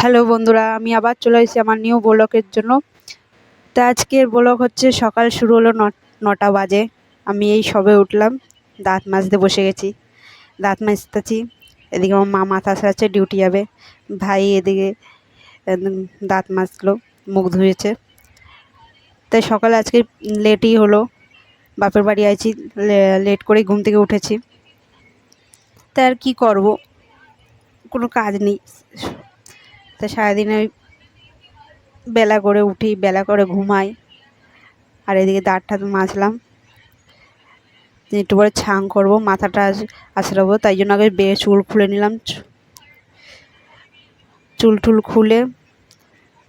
Hello বন্ধুরা, আমি আবার চলে এসেছি আমার নিউ ব্লকের জন্য। তা আজকের ব্লক হচ্ছে সকাল শুরু হলো নটা বাজে। আমি এই সবে উঠলাম, দাঁত মাজতে বসে গেছি। দাঁত মাজতেছি, এদিকে আমার মা মাথা সারাচ্ছে ডিউটি যাবে। ভাই এদিকে দাঁত মাজলো, মুখ ধুয়েছে। তাই সকালে আজকে লেটই হলো। বাপের বাড়ি আইছি লেট করেই ঘুম থেকে উঠেছি। তা আর কী করব? কোনো কাজ নেই। তা সারাদিন ওই বেলা করে উঠি, বেলা করে ঘুমাই। আর এদিকে দাঁত টাত মাজলাম। একটু পরে ছাং করব, মাথাটা আজ আঁচড়াবো তাই জন্য আগে বেয়ে চুল খুলে নিলাম। চুল টুল খুলে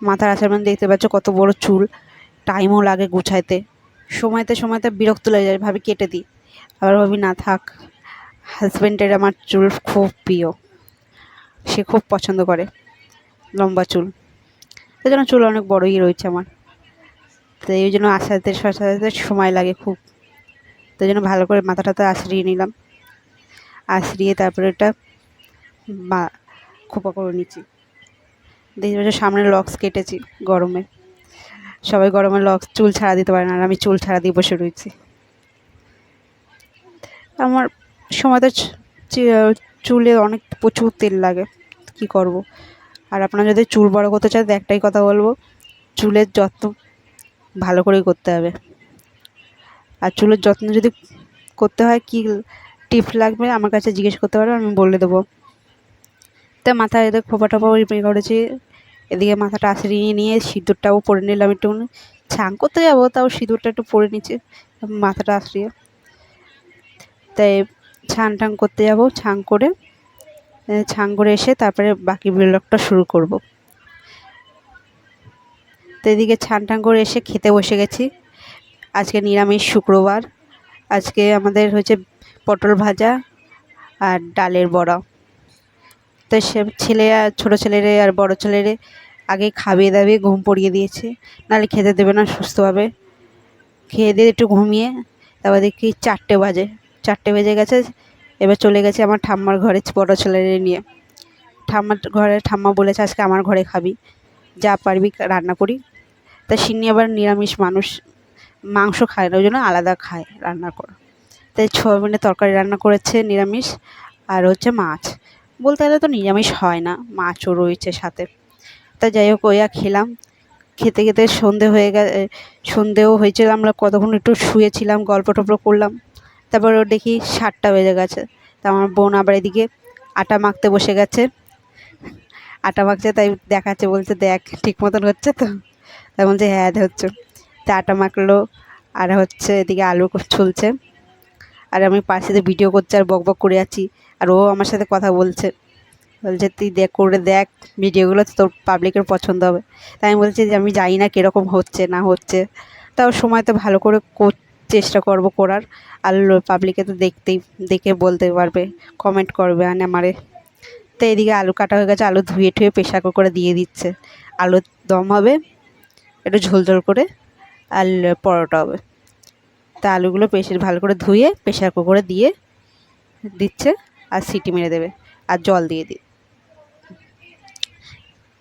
মাথার আঁচড় মানে দেখতে পাচ্ছ কত বড় চুল। টাইমও লাগে গুছাইতে। সময়তে সময়তে বিরক্ত লেগে যায় ভাবি কেটে দিই। আবার ভাবি, না থাক হাজব্যান্ডের আমার চুল খুব প্রিয়। সে খুব পছন্দ করে। লম্বা চুল। সেই জন্য চুল অনেক বড়ই রয়েছে আমার। তো এই জন্য আসাতে সাথে সময় লাগে খুব। তো জন্য ভালো করে মাথাটাতে আশ্রিয়ে নিলাম। আশ্রিয়ে তারপরে এটা বা খোপা করে নিচ্ছি। দেখতে সামনে লক্স কেটেছি গরমে। সবাই গরমে লক্স চুল ছাড়া দিতে পারে না, আর আমি চুল ছাড়া দিয়ে বসে রয়েছি। আমার সময় তো চুলে অনেক প্রচুর তেল লাগে। কি করব? আর আপনারা যদি চুল বড় করতে চান একটাই কথা বলব, চুলের যত্ন ভালো করেই করতে হবে। আর চুলের যত্ন যদি করতে হয়, কী টিপস লাগবে আমার কাছে জিজ্ঞেস করতে পারো, আমি বলে দেবো। তা মাথায় এদের খোপা টোপা ইয়ে করেছি, এদিকে মাথাটা আঁচড়িয়ে নিয়ে সিঁদুরটাও পরে নিলাম একটু। ছাং করতে যাব, তাও সিঁদুরটা একটু পরে নিচ্ছি মাথাটা আঁচড়িয়ে তাই ছান টান করতে যাব ছান করে করে এসে তারপরে বাকি ব্লগটা শুরু করব। তো এদিকে ছান করে এসে খেতে বসে গেছি। আজকে নিরামিষ শুক্রবার। আজকে আমাদের হচ্ছে পটল ভাজা আর ডালের বড়া। তো সে ছেলে আর ছোটো ছেলেরে আর বড় ছেলেরে আগে খাবিয়ে দাবিয়ে ঘুম পড়িয়ে দিয়েছে। নাহলে খেতে দেবে না, সুস্থভাবে। খেয়ে দিয়ে একটু ঘুমিয়ে তারপর দেখি চারটে বাজে। চারটে বেজে গেছে। এবার চলে গেছে আমার ঠাম্মার ঘরে বড় ছেলেরে নিয়ে। ঠাম্মার ঘরে ঠাম্মা বলেছে, আজকে আমার ঘরে খাবি, যা পারবি রান্না করি। তা সিন্নি আবার নিরামিষ মানুষ, মাংস খায় না, ওই জন্য আলাদা খায় রান্না করে। তাই সয়াবিনের তরকারি রান্না করেছে নিরামিষ, আর হচ্ছে মাছ। বলতে গেলে তো নিরামিষ হয় না, মাছও রয়েছে সাথে। তা যাই হোক ওইয়া খেলাম। খেতে খেতে সন্ধে হয়ে গে সন্ধেও হয়েছিল, আমরা কতক্ষণ একটু শুয়েছিলাম, গল্প টল্প করলাম। তারপর ও দেখি সাতটা বেজে গেছে। তা আমার বোন আবার এদিকে আটা মাখতে বসে গেছে। আটা মাখছে, তাই দেখাচ্ছে, বলছে, দেখ, ঠিক মতন হচ্ছে তো? তাই বলছে হ্যাঁ হচ্ছে। তা আটা মাখলো, আর হচ্ছে এদিকে আলু ছুলছে। আর আমি পাশে দিয়ে ভিডিও করছি আর বক বক করে আছি। আর ও আমার সাথে কথা বলছে। বলছে, তুই দেখ, করে দেখ ভিডিওগুলো তোর পাবলিকের পছন্দ হবে। তাই আমি বলছি যে, আমি জানি না কীরকম হচ্ছে, না হচ্ছে। তাও সময় তো ভালো করে কর- চেষ্টা করব করার। আর পাবলিকে তো দেখতেই, দেখে বলতে পারবে কমেন্ট করবে আর আমারে। তো এদিকে আলু কাটা হয়ে গেছে, আলু ধুয়ে ঠুয়ে প্রেশার কুকারে দিয়ে দিচ্ছে। আলুর দম হবে, একটু ঝোল ঝোল করে, আর পরোটা হবে। তা আলুগুলো প্রেশার ভালো করে ধুয়ে প্রেশার কুকারে দিয়ে দিচ্ছে, আর সিটি মেরে দেবে, আর জল দিয়ে দিই।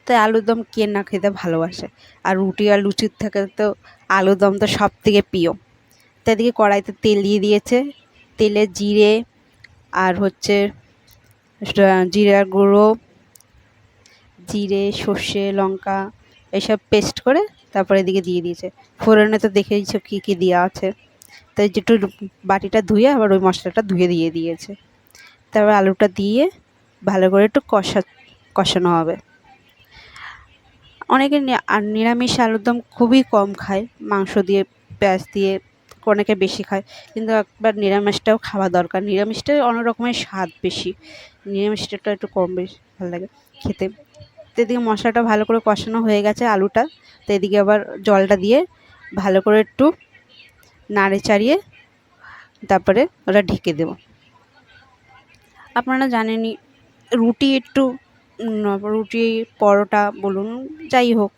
তাই আলুর দম কে না খেতে ভালোবাসে? আর রুটি আর লুচির থেকে তো আলুর দম তো সব থেকে প্রিয়। তো এদিকে কড়াইতে তেল দিয়ে দিয়েছে। তেলে জিরে আর হচ্ছে জিরার গুঁড়ো, জিরে, সর্ষে, লঙ্কা এসব পেস্ট করে তারপরে এদিকে দিয়ে দিয়েছে। ফোড়নে তো দেখে দিচ্ছ কী কী দেওয়া আছে। তাই যেটু বাটিটা ধুয়ে আবার ওই মশলাটা ধুয়ে দিয়ে দিয়েছে। তারপর আলুটা দিয়ে ভালো করে একটু কষা, কষানো হবে। অনেকে নিরামিষ আলুর দম খুবই কম খায়। মাংস দিয়ে, পেঁয়াজ দিয়ে অনেকে বেশি খায়। কিন্তু একবার নিরামিষটাও খাওয়া দরকার। নিরামিষটা অনেক রকমের স্বাদ বেশি। নিরামিষটা একটু কম বেশি ভালো লাগে খেতে। তো এদিকে মশলাটা ভালো করে কষানো হয়ে গেছে আলুটা। তো এদিকে আবার জলটা দিয়ে ভালো করে একটু নাড়ে চাড়িয়ে তারপরে ওটা ঢেকে দেবো। আপনারা জানেনই রুটি একটু রুটি, পরোটা বলুন, যাই হোক,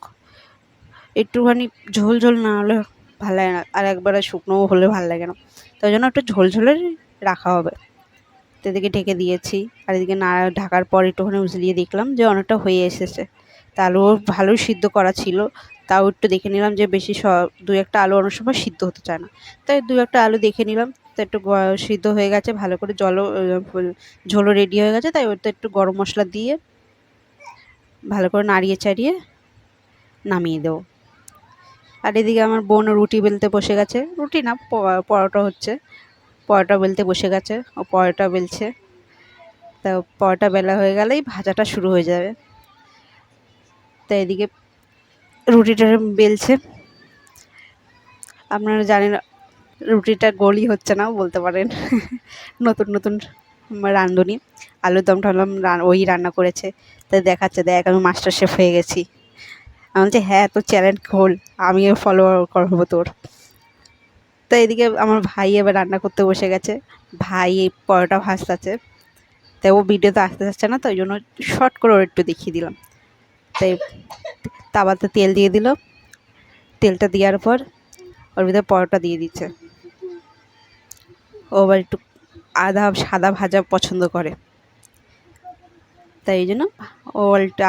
একটুখানি ঝোল ঝোল না হলে ভালো লাগে না। আর একবারে শুকনোও হলে ভালো লাগে না। তাই জন্য একটু ঝোল ঝোলের রাখা হবে। তো এদিকে ঢেকে দিয়েছি। আর এদিকে না ঢাকার পর একটুখানি উজলিয়ে দেখলাম যে অনেকটা হয়ে এসেছে। তা আলু ভালোই সিদ্ধ করা ছিল। তাও একটু দেখে নিলাম যে বেশি স দু একটা আলু অনেক সময় সিদ্ধ হতে চায় না। তাই দু একটা আলু দেখে নিলাম। তো একটু সিদ্ধ হয়ে গেছে, ভালো করে জলও ঝোলও রেডি হয়ে গেছে। তাই ওতে একটু গরম মশলা দিয়ে ভালো করে নাড়িয়ে চাড়িয়ে নামিয়ে দেবো। আর এদিকে আমার বোন রুটি বেলতে বসে গেছে। রুটি না পরোটা হচ্ছে। পরোটা বেলতে বসে গেছে, ও পরোটা বেলছে। তা পরোটা বেলা হয়ে গেলেই ভাজাটা শুরু হয়ে যাবে। তা এদিকে রুটিটা বেলছে। আপনারা জানেন, রুটিটা গলি হচ্ছে না, বলতে পারেন। নতুন নতুন রাঁধুনি। আলুর দমটা টালম ওই রান্না করেছে। তাই দেখাচ্ছে, দেখ আমি মাস্টার শেফ হয়ে গেছি। আমি বলছি হ্যাঁ তোর চ্যালেঞ্জ খোল, আমিও ফলো করব তোর। তো এদিকে আমার ভাই এবার রান্না করতে বসে গেছে। ভাই এই পরোটা ভাজতেছে। তাই ও ভিডিওতে আসতে চাচ্ছে না, তো ওই জন্য শর্ট করে ওর একটু দেখিয়ে দিলাম। তাই তাওয়াতে তেল দিয়ে দিল। তেলটা দেওয়ার পর ওর ভিতরে পরোটা দিয়ে দিচ্ছে। ও আবার একটু আদা সাদা ভাজা পছন্দ করে। তাই জন্য ও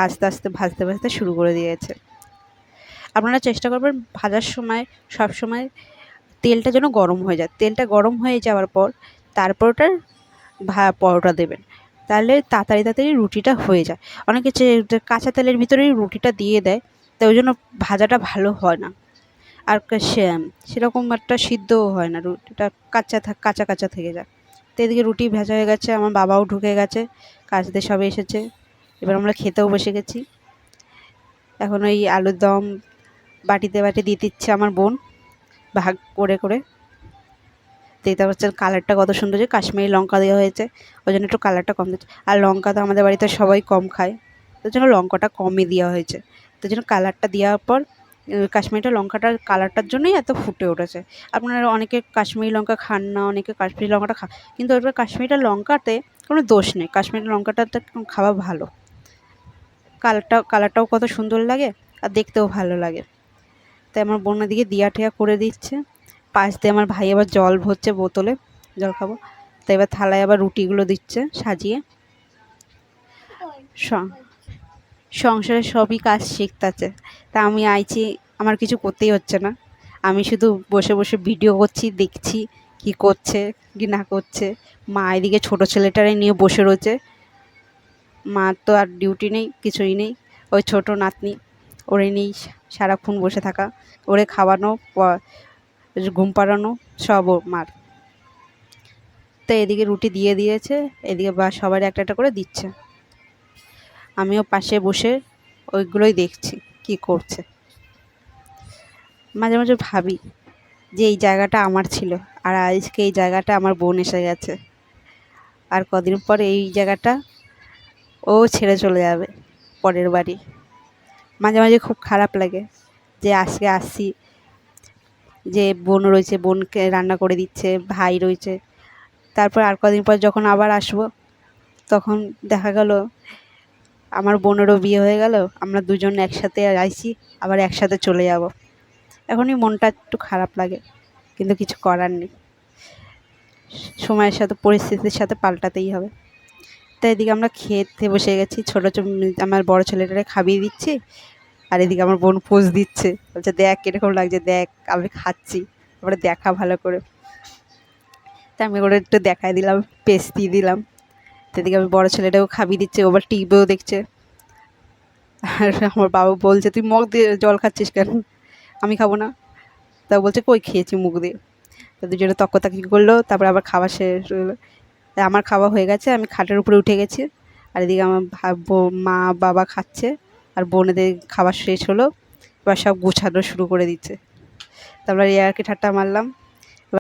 আস্তে আস্তে ভাজতে ভাজতে শুরু করে দিয়েছে। আপনারা চেষ্টা করবেন ভাজার সময়, সব সময় তেলটা যেন গরম হয়ে যায়। তেলটা গরম হয়ে যাওয়ার পর তারপর ওটার ভা, পরোটা দেবেন। তাহলে তাড়াতাড়ি তাড়াতাড়ি রুটিটা হয়ে যায়। অনেকে কাঁচা তেলের ভিতরেই রুটিটা দিয়ে দেয় তাই ওই জন্য ভাজাটা ভালো হয় না। আর সেরকম একটা সিদ্ধও হয় না, রুটিটা কাঁচা থাক কাঁচা কাঁচা থেকে যায়। তো এদিকে রুটি ভেজা হয়ে গেছে, আমার বাবাও ঢুকে গেছে কাজতে সবে এসেছে। এবার আমরা খেতেও বসে গেছি। এখন ওই আলুর দম বাটিতে বাটি দিয়ে দিচ্ছে আমার বোন। ভাগ করে করে। দেখতে পাচ্ছেন কালারটা কত সুন্দর যে কাশ্মীরি লঙ্কা দেওয়া হয়েছে। ওই জন্য একটু কালারটা কম দিচ্ছে। আর লঙ্কা তো আমাদের বাড়িতে সবাই কম খায়। তার জন্য লঙ্কাটা কমই দেওয়া হয়েছে। তার জন্য কালারটা দেওয়ার পর কাশ্মীরিটা লঙ্কাটার কালারটার জন্যই এত ফুটে উঠেছে। আপনারা অনেকে কাশ্মীরি লঙ্কা খান না, অনেকে কাশ্মীরি লঙ্কাটা খা কিন্তু ওটা কাশ্মীরিটা লঙ্কাতে কোনো দোষ নেই। কাশ্মীরি লঙ্কাটা খাওয়া ভালো। কালারটা কালারটাও কত সুন্দর লাগে আর দেখতেও ভালো লাগে। তাই আমার বোনের দিকে দিয়া ঠেয়া করে দিচ্ছে। পাশ দিয়ে আমার ভাই আবার জল ভরছে বোতলে, জল খাব। তাই এবার থালায় আবার রুটিগুলো দিচ্ছে সাজিয়ে। সংসারে সবই কাজ শিখতেছে। তা আমি আইছি, আমার কিছু করতেই হচ্ছে না। আমি শুধু বসে বসে ভিডিও করছি, দেখছি কি করছে, কি না করছে। মা এদিকে ছোটো ছেলেটারে নিয়ে বসে রয়েছে। মার তো আর ডিউটি নেই, কিছুই নেই। ওই ছোটো নাতনি ওরে নিয়েই সারাক্ষণ বসে থাকা। ওরে খাওয়ানো ঘুম পাড়ানো, সব মার। তো এদিকে রুটি দিয়ে দিয়েছে, এদিকে বা সবার একটা একটা করে দিচ্ছে। আমিও পাশে বসে ওইগুলোই দেখছি, কি করছে। মাঝে মাঝে ভাবি যে এই জায়গাটা আমার ছিল, আর আজকে এই জায়গাটা আমার বোন এসে গেছে। আর কদিন পর এই জায়গাটা ও ছেড়ে চলে যাবে, পরের বাড়ি। মাঝে মাঝে খুব খারাপ লাগে যে আজকে আসছি, যে বোন রয়েছে, বোনকে রান্না করে দিচ্ছে, ভাই রয়েছে। তারপর আর কদিন পর যখন আবার আসব, তখন দেখা গেল আমার বোনেরও বিয়ে হয়ে গেল, আমরা দুজন একসাথে আইছি, আবার একসাথে চলে যাব। এখনই মনটা একটু খারাপ লাগে, কিন্তু কিছু করার নেই। সময়ের সাথে, পরিস্থিতির সাথে পাল্টাতেই হবে। তাই এদিকে আমরা খেতে বসে গেছি, ছোটো ছোটো, আমার বড় ছেলেটারে খাবিয়ে দিচ্ছি আর এদিকে আমার বোন পোজ দিচ্ছে। বলছে, দেখ, কীরকম লাগছে, দেখ, আমি খাচ্ছি। তারপরে দেখা ভালো করে। তা আমি ওটা একটু দেখাই দিলাম পেস্ট দিয়ে দিলাম। সেদিকে আমি বড়ো ছেলেটাও খাবি দিচ্ছে ওবার টিভিও দেখছে। আর আমার বাবা বলছে, তুই মগ দিয়ে জল খাচ্ছিস কেন? আমি খাব না। তা বলছে, কই খেয়েছি মুখ দিয়ে? তো দুজনে তক্কতাকি করল, তারপরে আবার খাওয়া শেষ হলো। আমার খাওয়া হয়ে গেছে, আমি খাটের উপরে উঠে গেছি। আর এদিকে আমার মা, বাবা খাচ্ছে। আর বোনেদের খাবার শেষ হলো, এবার সব গুছানো শুরু করে দিচ্ছে। তারপরে ইয়ারকে ঠাট্টা মারলাম।